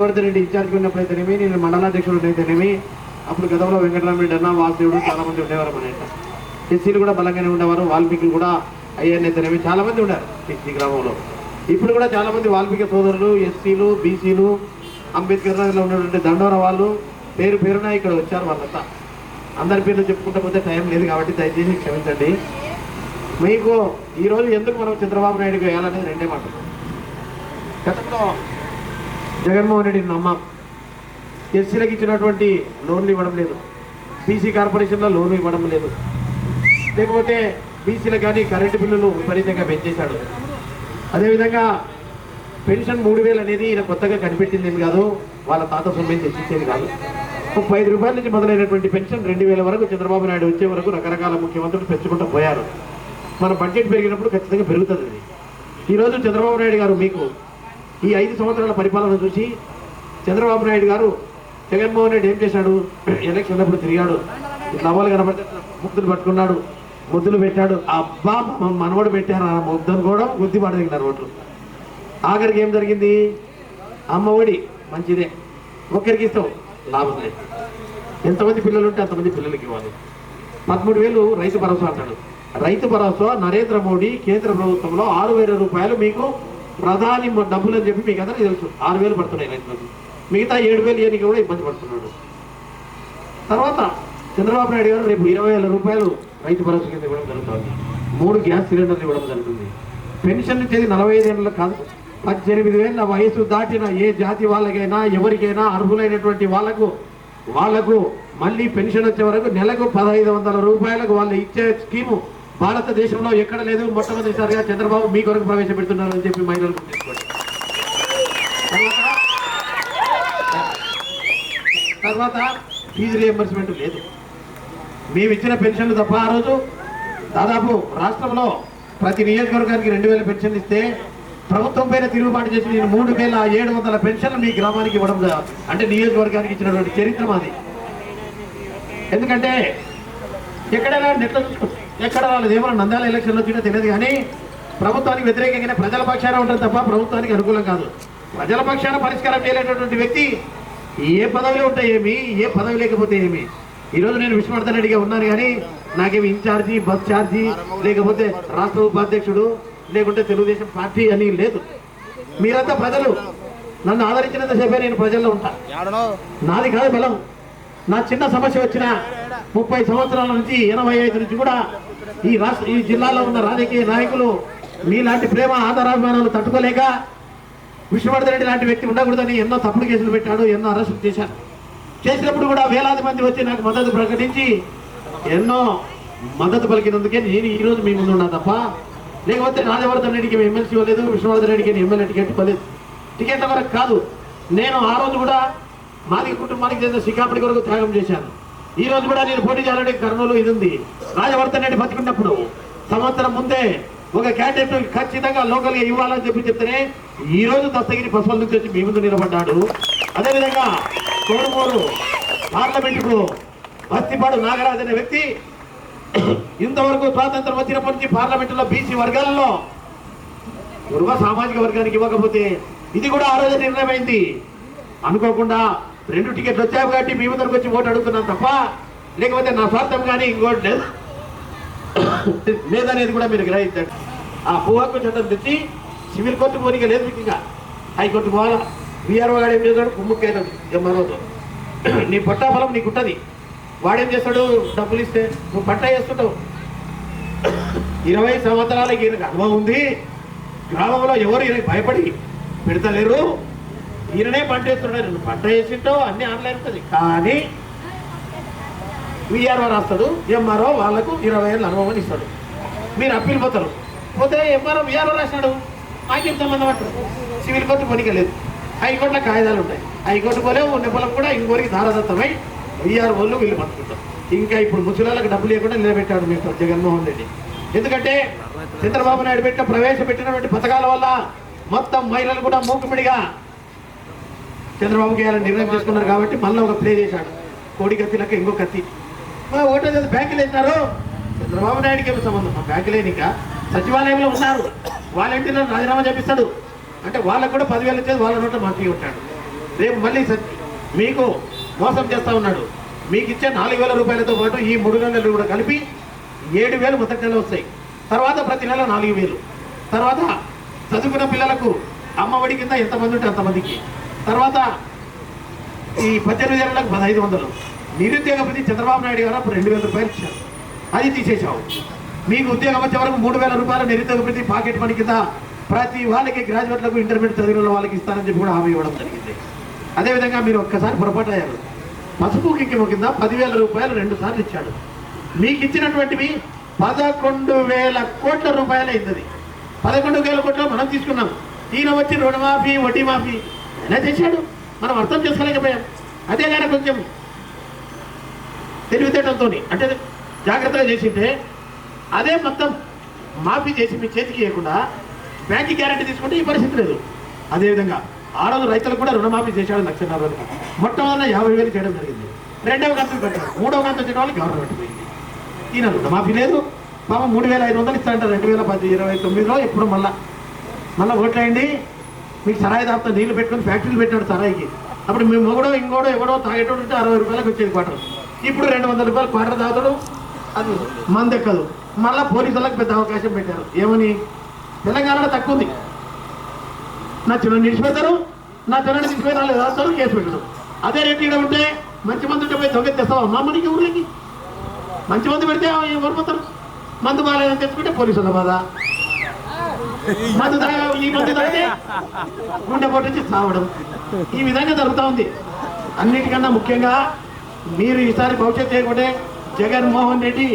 Govardhan Reddy incharge ఉన్నప్పుడైతేనేమి నేను మండలాధ్యక్షుడు అయితేనేమి అప్పుడు గతంలో వెంకటరామరెడ్డి అన్న వాసుదేవుడు చాలా మంది ఉండేవారు మన ఇంట్లో. ఎస్సీలు కూడా బలంగానే ఉండేవారు వాల్మీకి కూడా అయ్యానైతేనేమి చాలా మంది ఉన్నారు ఈ గ్రామంలో. ఇప్పుడు కూడా చాలా మంది వాల్మీకి సోదరులు ఎస్సీలు బీసీలు అంబేద్కర్ నగర్లో ఉన్నటువంటి దండోర వాళ్ళు పేరు పేరున ఇక్కడ వచ్చారు వాళ్ళంతా. అందరి పేర్లు చెప్పుకుంటూ పోతే టైం లేదు కాబట్టి దయచేసి క్షమించండి. మీకు ఈరోజు ఎందుకు మనం చంద్రబాబు నాయుడుకి వేయాలనేది రెండే మాటలు. గతంలో జగన్మోహన్ రెడ్డిని నమ్మాం. ఎస్సీలకు ఇచ్చినటువంటి లోన్లు ఇవ్వడం లేదు. బీసీ కార్పొరేషన్లో లోన్లు ఇవ్వడం లేదు. లేకపోతే బీసీలకు కానీ కరెంటు బిల్లులు విపరీతంగా పెంచేశాడు. అదేవిధంగా పెన్షన్ మూడు వేలు అనేది ఈయన కొత్తగా కనిపెట్టింది కాదు వాళ్ళ తాత సొమ్మిని తెచ్చిచ్చేది కాదు. ముప్పై ఐదు రూపాయల నుంచి మొదలైనటువంటి పెన్షన్ రెండు వేల వరకు చంద్రబాబు నాయుడు వచ్చే వరకు రకరకాల ముఖ్యమంత్రులు పెంచుకుంటూ పోయారు. మన బడ్జెట్ పెరిగినప్పుడు ఖచ్చితంగా పెరుగుతుంది ఇది. ఈరోజు చంద్రబాబు నాయుడు గారు మీకు ఈ ఐదు సంవత్సరాల పరిపాలన చూసి చంద్రబాబు నాయుడు గారు జగన్మోహన్ రెడ్డి ఏం చేశాడు? ఎలక్షన్ అప్పుడు తిరిగాడు. ఇట్లా అవ్వాలి కనబడితే ముద్దులు పట్టుకున్నాడు ముద్దులు పెట్టాడు. అబ్బా మనవడు పెట్టారు? ఆ ముద్దను కూడా గుద్ది పడదగినారు ఓట్లు. ఆఖరికి ఏం జరిగింది? అమ్మ ఒడి మంచిదే. ఒక్కరికి ఇస్తాం లాభం లేదు. ఎంతమంది పిల్లలు ఉంటే అంతమంది పిల్లలకి ఇవ్వాలి. పదమూడు వేలు రైతు భరోసా అంటాడు. రైతు భరోసా నరేంద్ర మోడీ కేంద్ర ప్రభుత్వంలో ఆరు వేల రూపాయలు మీకు ప్రధాని డబ్బులు అని చెప్పి మీకు అందరికీ తెలుసు. ఆరు వేలు పడుతున్నాయి రైతులకు మిగతా ఏడు వేలు ఇవన్నీ కూడా ఇబ్బంది పడుతున్నాడు. తర్వాత చంద్రబాబు నాయుడు గారు రేపు ఇరవై వేల రూపాయలు రైతు భరోసా కింద ఇవ్వడం జరుగుతుంది. మూడు గ్యాస్ సిలిండర్లు ఇవ్వడం జరుగుతుంది. పెన్షన్ ఇచ్చేది నలభై ఐదేళ్ళ కాదు. పద్దెనిమిది వేల వయసు దాటిన ఏ జాతి వాళ్ళకైనా ఎవరికైనా అర్హులైనటువంటి వాళ్ళకు వాళ్ళకు మళ్ళీ పెన్షన్ వచ్చే వరకు నెలకు పదహైదు వందల రూపాయలకు వాళ్ళు ఇచ్చే స్కీము భారతదేశంలో ఎక్కడ లేదు మొట్టమొదటిసారిగా చంద్రబాబు మీ కొరకు ప్రవేశపెడుతున్నారు అని చెప్పి మహిళలు గుర్తించుకోండి. తర్వాత తర్వాత ఫీజు రియంబర్స్మెంట్ లేదు. మేము ఇచ్చిన పెన్షన్లు తప్ప ఆ రోజు దాదాపు రాష్ట్రంలో ప్రతి నియోజకవర్గానికి రెండు వేల పెన్షన్లు ఇస్తే ప్రభుత్వం పైన తిరుగుబాటు చేసి నేను మూడు వేల ఏడు వందల పెన్షన్లు మీ గ్రామానికి ఇవ్వడం అంటే నియోజకవర్గానికి ఇచ్చినటువంటి చరిత్ర మాది. ఎందుకంటే ఎక్కడైనా నెట్లో చూసుకోవచ్చు ఎక్కడ వాళ్ళది ఏమైనా నంద్యాల ఎలక్షన్లో వచ్చినా తెలియదు కానీ ప్రభుత్వానికి వ్యతిరేకంగానే ప్రజల పక్షాన ఉంటుంది తప్ప ప్రభుత్వానికి అనుకూలం కాదు. ప్రజల పక్షాన పరిష్కారం చేయలేనటువంటి వ్యక్తి ఏ పదవిలో ఉంటే ఏమి ఏ పదవి లేకపోతే ఏమి? ఈరోజు నేను విష్ణువర్ధన్ రెడ్డిగా ఉన్నాను కానీ నాకేమి ఇన్ఛార్జి బస్ ఛార్జీ లేకపోతే రాష్ట్ర ఉపాధ్యక్షుడు లేకుంటే తెలుగుదేశం పార్టీ అని లేదు. మీరంతా ప్రజలు. నన్ను ఆదరించినంత సేపే నేను ప్రజల్లో ఉంటా. నాది కాదు బలం. నా చిన్న సమస్య వచ్చిన ముప్పై సంవత్సరాల నుంచి ఎనభై ఐదు నుంచి కూడా ఈ రాష్ట్ర ఈ జిల్లాలో ఉన్న రాజకీయ నాయకులు మీలాంటి ప్రేమ ఆధారాభిమానాలు తట్టుకోలేక విష్ణువర్ధన్ రెడ్డి లాంటి వ్యక్తి ఉండకూడదని ఎన్నో తప్పుడు కేసులు పెట్టాడు ఎన్నో అరెస్టులు చేశాడు. చేసినప్పుడు కూడా వేలాది మంది వచ్చి నాకు మద్దతు ప్రకటించి ఎన్నో మద్దతు పలికినందుకే నేను ఈ రోజు మీ ముందు ఉన్నా తప్ప లేకపోతే రాజవర్ధన్ రెడ్డికి ఎమ్మెల్సీ ఇవ్వలేదు విష్ణువర్ధన్ రెడ్డికి ఎమ్మెల్యే టికెట్ ఇవ్వలేదు. టికెట్ల వరకు కాదు నేను ఆ రోజు కూడా మాది కుటుంబానికి చెందిన శ్రీకాకుడి కొరకు త్యాగం చేశాను. ఈ రోజు కూడా నేను పోటీ చేయాలంటే కర్నూలు ఇది ఉంది. రాజవర్ధన్ రెడ్డి బతికున్నప్పుడు సంవత్సరం ముందే ఒక క్యాండిడేట్ ఖచ్చితంగా లోకల్గా ఇవ్వాలని చెప్పి చెప్తేనే ఈ రోజు దస్తగిరి పసుపల నుంచి వచ్చి మీ ముందు నిలబడ్డాడు. అదేవిధంగా కోడుమూరు పార్లమెంటుకు బస్తిపాడు నాగరాజు అనే వ్యక్తి ఇంతవరకు స్వాతంత్రం వచ్చినప్పటి నుంచి పార్లమెంటులో బీసీ వర్గాలలో గురువ సామాజిక వర్గానికి ఇవ్వకపోతే ఇది కూడా ఆ రోజు నిర్ణయమైంది. అనుకోకుండా రెండు టికెట్లు వచ్చావు కాబట్టి మీ ముందరకు వచ్చి ఓటు అడుగుతున్నాం తప్ప లేకపోతే నా స్వార్థం కానీ ఇంకోటి లేదు. లేదనేది కూడా మీరు గ్రహించండి. ఆ భూహక్కు చట్టం తెచ్చి సివిల్ కోర్టు పోనీక లేదు మీకు ఇంకా హైకోర్టు పోవాలా? బీఆర్ఓ గారు ఏం చేస్తాడు కుమ్ముక్కైనా మరోజు నీ పట్టా ఫలం నీకు ఉంటుంది వాడేం చేస్తాడు? డబ్బులు ఇస్తే నువ్వు పట్టా చేస్తుంటావు ఇరవై సంవత్సరాలకి ఈయనకు అనుభవం ఉంది. గ్రామంలో ఎవరు ఈయనకి భయపడి పెడతలేరు? ఈయననే పంటేస్తున్నాడు నువ్వు పంట వేసింటావు అన్ని ఆన్లైన్ ఉంటుంది కానీ విఆర్ఓ రాస్తాడు ఎంఆర్ఓ వాళ్ళకు ఇరవై ఏళ్ళ అనుభవం ఇస్తాడు. మీరు అప్పీల్ పోతారు. పోతే ఎంఆర్ఓ విఆర్ఓ రాసినాడు. మాకేం సంబంధం అంటారు సివిల్ కోర్టు పనికలేదు హైకోర్టులో కాయిదాలు ఉంటాయి. హైకోర్టు పోలే ఉన్న పొలం కూడా ఇంకోరికి దారదత్తమై విఆర్ఓలు వీళ్ళు పట్టుకుంటారు. ఇంకా ఇప్పుడు ముసలాళ్ళకి డబ్బులు లేకుండా నిలబెట్టాడు మీకు జగన్మోహన్ రెడ్డి. ఎందుకంటే చంద్రబాబు నాయుడు పెట్టిన ప్రవేశపెట్టినటువంటి పథకాల వల్ల మొత్తం మహిళలు కూడా మూకుమిడిగా చంద్రబాబు గారు నిర్ణయం చేసుకున్నారు కాబట్టి మళ్ళీ ఒక ప్లే చేశాడు. కోడి కత్తిలక ఇంకో కత్తి. మా ఓటర్ చేసి బ్యాంకులు వేసినారు చంద్రబాబు నాయుడుకి ఏమి సంబంధం. మా బ్యాంకులు ఇంకా సచివాలయంలో ఉన్నారు. వాలంటీర్లను రాజీనామా చేపిస్తాడు. అంటే వాళ్ళకు కూడా పదివేలు ఇచ్చేది వాళ్ళ నోట మంత్రి ఉంటాడు. రేపు మళ్ళీ మీకు మోసం చేస్తా ఉన్నాడు. మీకు ఇచ్చే నాలుగు వేల రూపాయలతో పాటు ఈ మూడు నెలలు కూడా కలిపి ఏడు వేలు మొదటి నెల వస్తాయి. తర్వాత ప్రతి నెల నాలుగు వేలు. తర్వాత చదువుకున్న పిల్లలకు అమ్మఒడి కింద ఎంతమంది ఉంటే అంతమందికి. తర్వాత ఈ పద్దెనిమిది ఏళ్ళకు పదహైదు వందలు. నిరుద్యోగ ప్రతి చంద్రబాబు నాయుడు గారు అప్పుడు రెండు వేల రూపాయలు ఇచ్చారు. అది తీసేసావు మీకు ఉద్యోగం వచ్చే వరకు మూడు వేల రూపాయలు నిరుద్యోగ ప్రతి పాకెట్ మనీ కింద ప్రతి వాళ్ళకి గ్రాడ్యుయేట్లకు ఇంటర్మీడియట్ చదివిన వాళ్ళకి ఇస్తారని చెప్పి కూడా హామీ ఇవ్వడం జరిగింది. అదేవిధంగా మీరు ఒక్కసారి పొరపాటు అయ్యారు. పసుపు కింకిమ కింద పదివేల రూపాయలు రెండు సార్లు ఇచ్చాడు. మీకు ఇచ్చినటువంటివి పదకొండు వేల కోట్ల రూపాయలు అయింది పదకొండు వేల కోట్లు మనం తీసుకున్నాం. ఈయన వచ్చి రుణమాఫీ వడ్డీ మాఫీ ఇలా చేశాడు. మనం అర్థం చేసుకోలేకపోయాం. అదే కానీ కొంచెం తెలివితేటంతో అంటే జాగ్రత్తగా చేసింటే అదే మొత్తం మాఫీ చేసి మీ చేతికి ఇవ్వకుండా బ్యాంక్ గ్యారెంటీ తీసుకుంటే ఈ పరిస్థితి లేదు. అదేవిధంగా ఆ రోజు రైతులకు కూడా రుణమాఫీ చేశాడు లక్షన్నర వరకు మొట్టమొదటి యాభై వేలు చేయడం జరిగింది. రెండవ కంతు పెట్టారు. మూడవ కంతు వచ్చిన వాళ్ళకి గవర్నమెంట్ పోయింది. ఈయన రుణమాఫీ లేదు. పాపం మూడు వేల ఐదు వందలు ఇస్తారంట రెండు వేల పది ఇరవై తొమ్మిదిలో ఎప్పుడు మళ్ళా మళ్ళీ ఓట్లేయండి. మీకు సరాయి దాపుతా నీళ్ళు పెట్టుకొని ఫ్యాక్టరీలు పెట్టాడు సరాయికి. అప్పుడు మేము మొగడో ఇంకోడో ఎవడో తాగేటోడు ఉంటే అరవై రూపాయలకు వచ్చేది క్వార్టర్. ఇప్పుడు రెండు వందల రూపాయలు క్వార్టర్ తాగుతాడు. అది మందెక్కదు మళ్ళీ పోలీసులకు పెద్ద అవకాశం పెట్టారు. ఏమని? తెలంగాణలో తక్కువ ఉంది. నా చిన్న నిడిచిపెడతారు నా చిన్న తీసుకుపోయిన వాళ్ళు వేస్తారు కేసు పెట్టడం అదే రేటు ఇక్కడ ఉంటే మంచి మందు ఉంటే పోయి దొంగ తెస్తావా మా మనకి ఊర్లకి. మంచి మందు పెడితే ఓడిపోతారు మందు బాగాలేదని తెచ్చుకుంటే పోలీసుల బాధ. మందు తాగా ఈ మందు తాగితే గుండె పొట్టించి చావడం ఈ విధంగా జరుగుతూ ఉంది అన్నిటికన్నా ముఖ్యంగా మీరు ఈసారి భవిష్యత్తు చేయకుంటే జగన్మోహన్ రెడ్డి